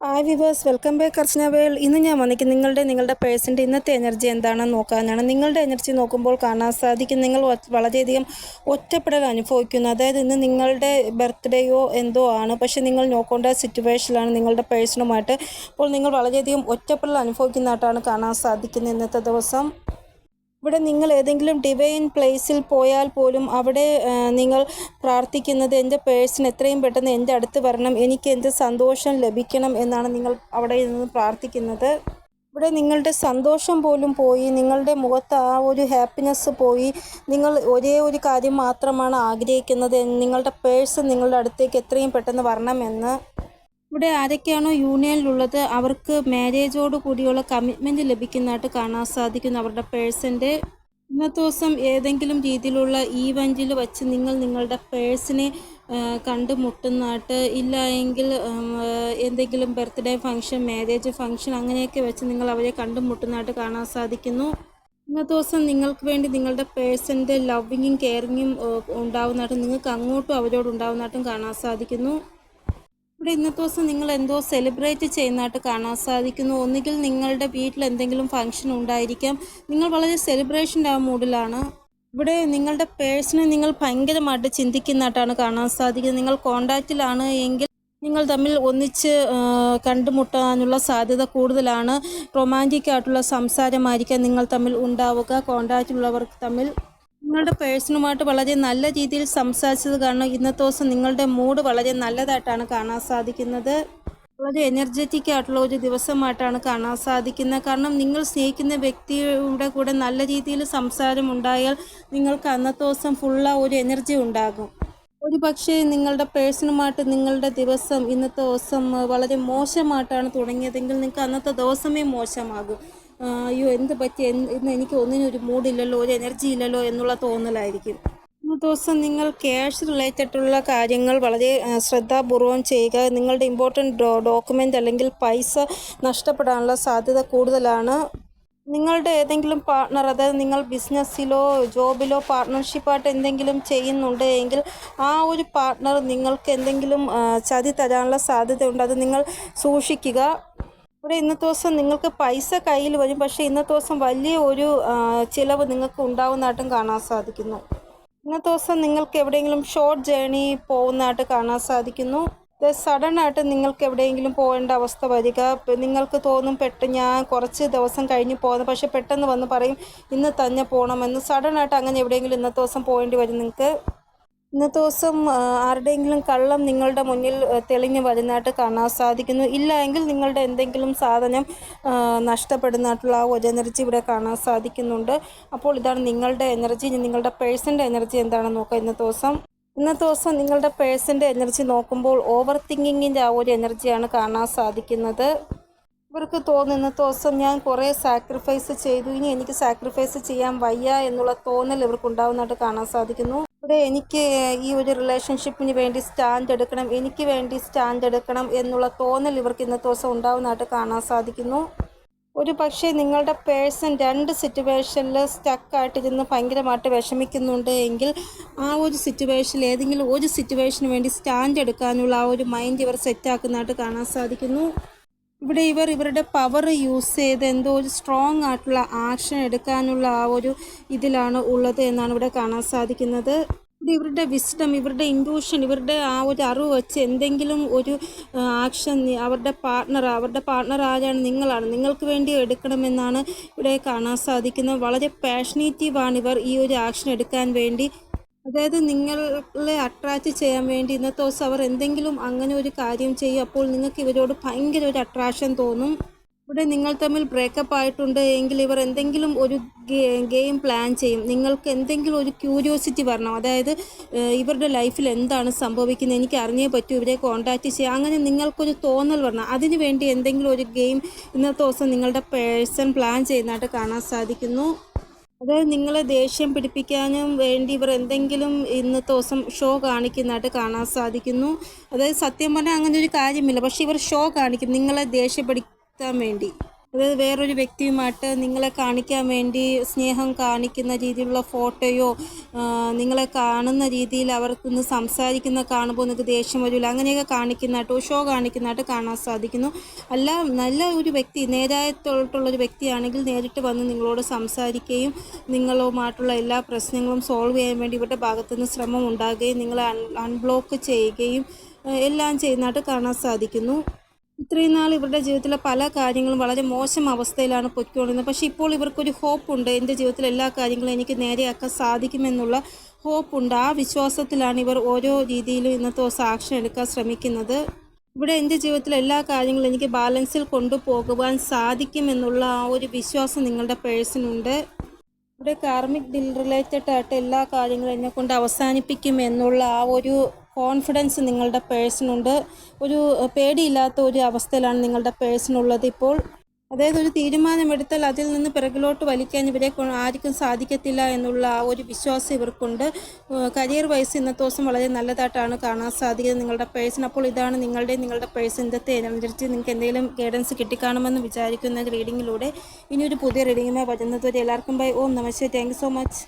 Hi viewers welcome back Archana world ഇന്ന് ഞാൻ വന്നിരിക്കുന്നത് നിങ്ങളുടെ നിങ്ങളുടെ പേഴ്സന്റെ ഇന്നത്തെ എനർജി എന്താണെന്ന് നോക്കാനാണ്. നിങ്ങളുടെ എനർജി നോക്കുമ്പോൾ കാണാൻ സാധിക്കും. നിങ്ങൾ വളരെയധികം ഒറ്റപ്പെടൽ അനുഭവിക്കുന്നു. അതായത് ഇന്ന് നിങ്ങളുടെ ബർത്ത്ഡേയോ എന്തോ ആണ്. പക്ഷേ നിങ്ങൾ നോക്കേണ്ട സിറ്റുവേഷനിലാണ് നിങ്ങളുടെ പേഴ്സണുമായിട്ട് അപ്പോൾ നിങ്ങൾ വളരെയധികം ഒറ്റപ്പെടൽ അനുഭവിക്കുന്നതായിട്ടാണ് കാണാൻ സാധിക്കുന്നത് ഇന്നത്തെ ദിവസം. ഇവിടെ നിങ്ങൾ ഏതെങ്കിലും ഡിവൈൻ പ്ലേസിൽ പോയാൽ പോലും അവിടെ നിങ്ങൾ പ്രാർത്ഥിക്കുന്നത് എന്റെ പേഴ്സൺ എത്രയും പെട്ടെന്ന് എന്റെ അടുത്ത് വരണം എനിക്ക് എന്ത് സന്തോഷം ലഭിക്കണം എന്നാണ് നിങ്ങൾ അവിടെ നിന്ന് പ്രാർത്ഥിക്കുന്നത്. ഇവിടെ നിങ്ങളുടെ സന്തോഷം പോലും പോയി നിങ്ങളുടെ മുഖത്ത് ആ ഒരു ഹാപ്പിനെസ് പോയി നിങ്ങൾ ഒരേ ഒരു കാര്യം മാത്രമാണ് ആഗ്രഹിക്കുന്നത് നിങ്ങളുടെ പേഴ്സ് നിങ്ങളുടെ അടുത്തേക്ക് എത്രയും പെട്ടെന്ന് വരണമെന്ന്. ഇവിടെ ആരൊക്കെയാണോ യൂണിയനിലുള്ളത് അവർക്ക് മാരേജോട് കൂടിയുള്ള കമ്മിറ്റ്മെന്റ് ലഭിക്കുന്നതായിട്ട് കാണാൻ സാധിക്കുന്നു. അവരുടെ പേഴ്സന്റെ ഇന്നത്തെ ദിവസം ഏതെങ്കിലും രീതിയിലുള്ള ഈവന്റിൽ വച്ച് നിങ്ങൾ നിങ്ങളുടെ പേഴ്സിനെ കണ്ടുമുട്ടുന്നതായിട്ട് ഇല്ല എങ്കിൽ എന്തെങ്കിലും ബർത്ത്ഡേ ഫംഗ്ഷൻ മാരേജ് ഫംഗ്ഷൻ അങ്ങനെയൊക്കെ വെച്ച് നിങ്ങൾ അവരെ കണ്ടുമുട്ടുന്നതായിട്ട് കാണാൻ സാധിക്കുന്നു. ഇന്നത്തെ ദിവസം നിങ്ങൾക്ക് വേണ്ടി നിങ്ങളുടെ പേഴ്സന്റെ ലവിങ്ങും കെയറിങ്ങും ഉണ്ടാവുന്നതായിട്ടും നിങ്ങൾക്ക് അങ്ങോട്ടും അവരോട് ഉണ്ടാവുന്നതായിട്ടും കാണാൻ സാധിക്കുന്നു. ഇവിടെ ഇന്നത്തെ ദിവസം നിങ്ങൾ എന്തോ സെലിബ്രേറ്റ് ചെയ്യുന്നതായിട്ട് കാണാൻ സാധിക്കുന്നു. ഒന്നുകിൽ നിങ്ങളുടെ വീട്ടിൽ എന്തെങ്കിലും ഫംഗ്ഷൻ ഉണ്ടായിരിക്കാം. നിങ്ങൾ വളരെ സെലിബ്രേഷന്റെ ആ മൂഡിലാണ്. ഇവിടെ നിങ്ങളുടെ പേഴ്സണെ നിങ്ങൾ ഭയങ്കരമായിട്ട് ചിന്തിക്കുന്നതായിട്ടാണ് കാണാൻ സാധിക്കുന്നത്. നിങ്ങൾ കോണ്ടാക്റ്റിലാണ് എങ്കിൽ നിങ്ങൾ തമ്മിൽ ഒന്നിച്ച് കണ്ടുമുട്ടാനുള്ള സാധ്യത കൂടുതലാണ്. റൊമാന്റിക് ആയിട്ടുള്ള സംസാരമായിരിക്കാം നിങ്ങൾ തമ്മിൽ ഉണ്ടാവുക. കോണ്ടാക്റ്റിലുള്ളവർക്ക് തമ്മിൽ നിങ്ങളുടെ പേഴ്സണുമായിട്ട് വളരെ നല്ല രീതിയിൽ സംസാരിച്ചത് കാരണം ഇന്നത്തെ ദിവസം നിങ്ങളുടെ മൂഡ് വളരെ നല്ലതായിട്ടാണ് കാണാൻ സാധിക്കുന്നത്. വളരെ എനർജറ്റിക് ആയിട്ടുള്ള ഒരു ദിവസമായിട്ടാണ് കാണാൻ സാധിക്കുന്നത്. കാരണം നിങ്ങൾ സ്നേഹിക്കുന്ന വ്യക്തിയുടെ കൂടെ നല്ല രീതിയിൽ സംസാരം ഉണ്ടായാൽ നിങ്ങൾക്ക് അന്നത്തെ ദിവസം ഫുള്ള ഒരു എനർജി ഉണ്ടാകും. ഒരു പക്ഷേ നിങ്ങളുടെ പേഴ്സണുമായിട്ട് നിങ്ങളുടെ ദിവസം ഇന്നത്തെ ദിവസം വളരെ മോശമായിട്ടാണ് തുടങ്ങിയതെങ്കിൽ നിങ്ങൾക്ക് അന്നത്തെ ദിവസമേ മോശമാകും. അയ്യോ എന്ത് പറ്റി? ഇന്ന് എനിക്ക് ഒന്നിനും ഒരു മൂഡില്ലല്ലോ ഒരു എനർജി ഇല്ലല്ലോ എന്നുള്ള തോന്നലായിരിക്കും. ദിവസം നിങ്ങൾ ക്യാഷ് റിലേറ്റഡുള്ള കാര്യങ്ങൾ വളരെ ശ്രദ്ധാപൂർവം ചെയ്യുക. നിങ്ങളുടെ ഇമ്പോർട്ടന്റ് ഡോക്യുമെന്റ് അല്ലെങ്കിൽ പൈസ നഷ്ടപ്പെടാനുള്ള സാധ്യത കൂടുതലാണ്. നിങ്ങളുടെ ഏതെങ്കിലും പാർട്ട്ണർ അതായത് നിങ്ങൾ ബിസിനസ്സിലോ ജോബിലോ പാർട്ട്ണർഷിപ്പായിട്ട് എന്തെങ്കിലും ചെയ്യുന്നുണ്ട് എങ്കിൽ ആ ഒരു പാർട്ട്ണർ നിങ്ങൾക്ക് എന്തെങ്കിലും ചതി തരാനുള്ള സാധ്യതയുണ്ട്. അത് നിങ്ങൾ സൂക്ഷിക്കുക. ഇവിടെ ഇന്നത്തെ ദിവസം നിങ്ങൾക്ക് പൈസ കയ്യിൽ വരും. പക്ഷേ ഇന്നത്തെ ദിവസം വലിയ ഒരു ചിലവ് നിങ്ങൾക്ക് ഉണ്ടാവുന്നതായിട്ടും കാണാൻ സാധിക്കുന്നു. ഇന്നത്തെ ദിവസം നിങ്ങൾക്ക് എവിടെയെങ്കിലും ഷോർട്ട് ജേണി പോകുന്നതായിട്ട് കാണാൻ സാധിക്കുന്നു. സഡൻ ആയിട്ട് നിങ്ങൾക്ക് എവിടെയെങ്കിലും പോകേണ്ട അവസ്ഥ വരിക. നിങ്ങൾക്ക് തോന്നും പെട്ട് ഞാൻ കുറച്ച് ദിവസം കഴിഞ്ഞ് പോകുന്നു. പക്ഷേ പെട്ടെന്ന് വന്ന് പറയും ഇന്ന് തന്നെ പോകണമെന്ന്. സഡൻ ആയിട്ട് അങ്ങനെ എവിടെയെങ്കിലും ഇന്നത്തെ ദിവസം പോകേണ്ടി വരും നിങ്ങൾക്ക്. ഇന്നത്തെ ദിവസം ആരുടെയെങ്കിലും കള്ളം നിങ്ങളുടെ മുന്നിൽ തെളിഞ്ഞു വരുന്നതായിട്ട് കാണാൻ സാധിക്കുന്നു. ഇല്ല എങ്കിൽ നിങ്ങളുടെ എന്തെങ്കിലും സാധനം നഷ്ടപ്പെടുന്നതായിട്ടുള്ള ആ ഒരു എനർജി ഇവിടെ കാണാൻ സാധിക്കുന്നുണ്ട്. അപ്പോൾ ഇതാണ് നിങ്ങളുടെ എനർജി. നിങ്ങളുടെ പേഴ്സന്റെ എനർജി എന്താണെന്ന് നോക്കാം ഇന്നത്തെ ദിവസം. ഇന്നത്തെ ദിവസം നിങ്ങളുടെ പേഴ്സന്റെ എനർജി നോക്കുമ്പോൾ ഓവർ തിങ്കിങ്ങിന്റെ ആ ഒരു എനർജിയാണ് കാണാൻ സാധിക്കുന്നത്. ഇവർക്ക് തോന്നുന്നു ഇന്നത്തെ ദിവസം ഞാൻ കുറേ സാക്രിഫൈസ് ചെയ്തു. ഇനി എനിക്ക് സാക്രിഫൈസ് ചെയ്യാൻ വയ്യ എന്നുള്ള തോന്നൽ ഇവർക്ക് ഉണ്ടാവുന്നതായിട്ട് കാണാൻ സാധിക്കുന്നു. ഇവിടെ എനിക്ക് ഈ ഒരു റിലേഷൻഷിപ്പിന് വേണ്ടി സ്റ്റാൻഡ് എടുക്കണം എനിക്ക് വേണ്ടി സ്റ്റാൻഡ് എടുക്കണം എന്നുള്ള തോന്നൽ ഇവർക്ക് ഇന്നത്തെ ദിവസം ഉണ്ടാവുന്നതായിട്ട് കാണാൻ സാധിക്കുന്നു. ഒരു പക്ഷേ നിങ്ങളുടെ പേഴ്സൺ രണ്ട് സിറ്റുവേഷനിൽ സ്റ്റക്കായിട്ടിരുന്ന് ഭയങ്കരമായിട്ട് വിഷമിക്കുന്നുണ്ട് എങ്കിൽ ആ ഒരു സിറ്റുവേഷനിൽ ഏതെങ്കിലും ഒരു സിറ്റുവേഷന് വേണ്ടി സ്റ്റാൻഡ് എടുക്കാനുള്ള ആ ഒരു മൈൻഡ് ഇവർ സെറ്റാക്കുന്നതായിട്ട് കാണാൻ സാധിക്കുന്നു. ഇവിടെ ഇവർ ഇവരുടെ പവർ യൂസ് ചെയ്ത് എന്തോ ഒരു സ്ട്രോങ് ആയിട്ടുള്ള ആക്ഷൻ എടുക്കാനുള്ള ആ ഒരു ഇതിലാണ് ഉള്ളത് എന്നാണ് ഇവിടെ കാണാൻ സാധിക്കുന്നത്. ഇവരുടെ വിസ്ഡം ഇവരുടെ ഇൻഡ്യൂഷൻ ഇവരുടെ ആ ഒരു അറിവ് വെച്ച് എന്തെങ്കിലും ഒരു ആക്ഷൻ അവരുടെ പാർട്ണർ അവരുടെ പാർട്ണർ ആരാണ് നിങ്ങളാണ് നിങ്ങൾക്ക് വേണ്ടി എടുക്കണമെന്നാണ് ഇവിടെ കാണാൻ സാധിക്കുന്നത്. വളരെ പാഷനേറ്റീവാണ് ഇവർ ഈ ഒരു ആക്ഷൻ എടുക്കാൻ വേണ്ടി. അതായത് നിങ്ങളെ അട്രാക്റ്റ് ചെയ്യാൻ വേണ്ടി ഇന്നത്തെ ദിവസം അവർ എന്തെങ്കിലും അങ്ങനെ ഒരു കാര്യം ചെയ്യും അപ്പോൾ നിങ്ങൾക്ക് ഇവരോട് ഭയങ്കര ഒരു അട്രാക്ഷൻ തോന്നും. ഇവിടെ നിങ്ങൾ തമ്മിൽ ബ്രേക്കപ്പ് ആയിട്ടുണ്ട് എങ്കിൽ ഇവർ എന്തെങ്കിലും ഒരു ഗെയിം പ്ലാൻ ചെയ്യും. നിങ്ങൾക്ക് എന്തെങ്കിലും ഒരു ക്യൂരിയോസിറ്റി വരണം. അതായത് ഇവരുടെ ലൈഫിൽ എന്താണ് സംഭവിക്കുന്നത്? എനിക്ക് അറിഞ്ഞേ പറ്റൂ ഇവരെ കോൺടാക്റ്റ് ചെയ്യുക അങ്ങനെ നിങ്ങൾക്കൊരു തോന്നൽ വരണം. അതിനുവേണ്ടി എന്തെങ്കിലും ഒരു ഗെയിം ഇന്നത്തെ ദിവസം നിങ്ങളുടെ പേഴ്സൺ പ്ലാൻ ചെയ്യുന്നതായിട്ട് കാണാൻ സാധിക്കുന്നു. അതായത് നിങ്ങളെ ദേഷ്യം പിടിപ്പിക്കാനും വേണ്ടി ഇവർ എന്തെങ്കിലും ഇന്നത്തെ ദിവസം ഷോ കാണിക്കുന്നതായിട്ട് കാണാൻ സാധിക്കുന്നു. അതായത് സത്യം പറഞ്ഞാൽ അങ്ങനെ ഒരു കാര്യമില്ല. പക്ഷേ ഇവർ ഷോ കാണിക്കും നിങ്ങളെ ദേഷ്യപ്പെടുത്താൻ വേണ്ടി. അതായത് വേറൊരു വ്യക്തിയുമായിട്ട് നിങ്ങളെ കാണിക്കാൻ വേണ്ടി സ്നേഹം കാണിക്കുന്ന രീതിയിലുള്ള ഫോട്ടോയോ നിങ്ങളെ കാണുന്ന രീതിയിൽ അവർക്കൊന്ന് സംസാരിക്കുന്ന കാണുമ്പോൾ നിങ്ങൾക്ക് ദേഷ്യം വരില്ല. അങ്ങനെയൊക്കെ കാണിക്കുന്നതായിട്ട് ഷോ കാണിക്കുന്നതായിട്ട് കാണാൻ സാധിക്കുന്നു. അല്ല നല്ല ഒരു വ്യക്തി നേരായിട്ടുള്ളൊരു വ്യക്തിയാണെങ്കിൽ നേരിട്ട് വന്ന് നിങ്ങളോട് സംസാരിക്കുകയും നിങ്ങളുമായിട്ടുള്ള എല്ലാ പ്രശ്നങ്ങളും സോൾവ് ചെയ്യാൻ വേണ്ടി ഇവരുടെ ഭാഗത്തുനിന്ന് ശ്രമം ഉണ്ടാകുകയും നിങ്ങളെ അൺ അൺബ്ലോക്ക് ചെയ്യുകയും എല്ലാം ചെയ്യുന്നതായിട്ട് കാണാൻ സാധിക്കുന്നു. ഇത്രയും നാൾ ഇവരുടെ ജീവിതത്തിലെ പല കാര്യങ്ങളും വളരെ മോശം അവസ്ഥയിലാണ് പൊയ്ക്കൊണ്ടിരുന്നത്. പക്ഷെ ഇപ്പോൾ ഇവർക്കൊരു ഹോപ്പുണ്ട്. എന്റെ ജീവിതത്തിലെ എല്ലാ കാര്യങ്ങളും എനിക്ക് നേരെയാക്കാൻ സാധിക്കുമെന്നുള്ള ഹോപ്പുണ്ട്. ആ വിശ്വാസത്തിലാണ് ഇവർ ഓരോ രീതിയിലും ഇന്നത്തെ ദിവസം ആക്ഷൻ എടുക്കാൻ ശ്രമിക്കുന്നത്. ഇവിടെ എന്റെ ജീവിതത്തിലെ എല്ലാ കാര്യങ്ങളും എനിക്ക് ബാലൻസിൽ കൊണ്ടുപോകുവാൻ സാധിക്കുമെന്നുള്ള ആ ഒരു വിശ്വാസം നിങ്ങളുടെ പേഴ്സണുണ്ട് ഇവിടെ കാർമിക് ഡിൽ റിലേറ്റഡ് ആയിട്ട് എല്ലാ കാര്യങ്ങളും എന്നെ കൊണ്ട് അവസാനിപ്പിക്കുമെന്നുള്ള ആ ഒരു കോൺഫിഡൻസ് നിങ്ങളുടെ പേഴ്സണുണ്ട് ഒരു പേടിയില്ലാത്ത ഒരു അവസ്ഥയിലാണ് നിങ്ങളുടെ പേഴ്സണുള്ളത് ഇപ്പോൾ. അതായത് ഒരു തീരുമാനമെടുത്താൽ അതിൽ നിന്ന് പിറകിലോട്ട് വലിക്കാൻ ഇവരെ ആർക്കും സാധിക്കത്തില്ല എന്നുള്ള ആ ഒരു വിശ്വാസം ഇവർക്കുണ്ട്. കരിയർ വൈസ് ഇന്നത്തെ ദിവസം വളരെ നല്ലതായിട്ടാണ് കാണാൻ സാധിക്കുന്നത് നിങ്ങളുടെ പേഴ്സൺ അപ്പോൾ ഇതാണ് നിങ്ങളുടെ നിങ്ങളുടെ പേഴ്സണിന്റെ എനർജി നിങ്ങൾക്ക് എന്തെങ്കിലും ഗൈഡൻസ് കിട്ടിക്കാണുമെന്ന് വിചാരിക്കുന്ന റീഡിങ്ങിലൂടെ ഇനി ഒരു പുതിയ റീഡിങ്ങുമായി വരുന്നത് വരെ എല്ലാവർക്കും ബൈ ഓം നമസ്തേ താങ്ക് സോ മച്ച്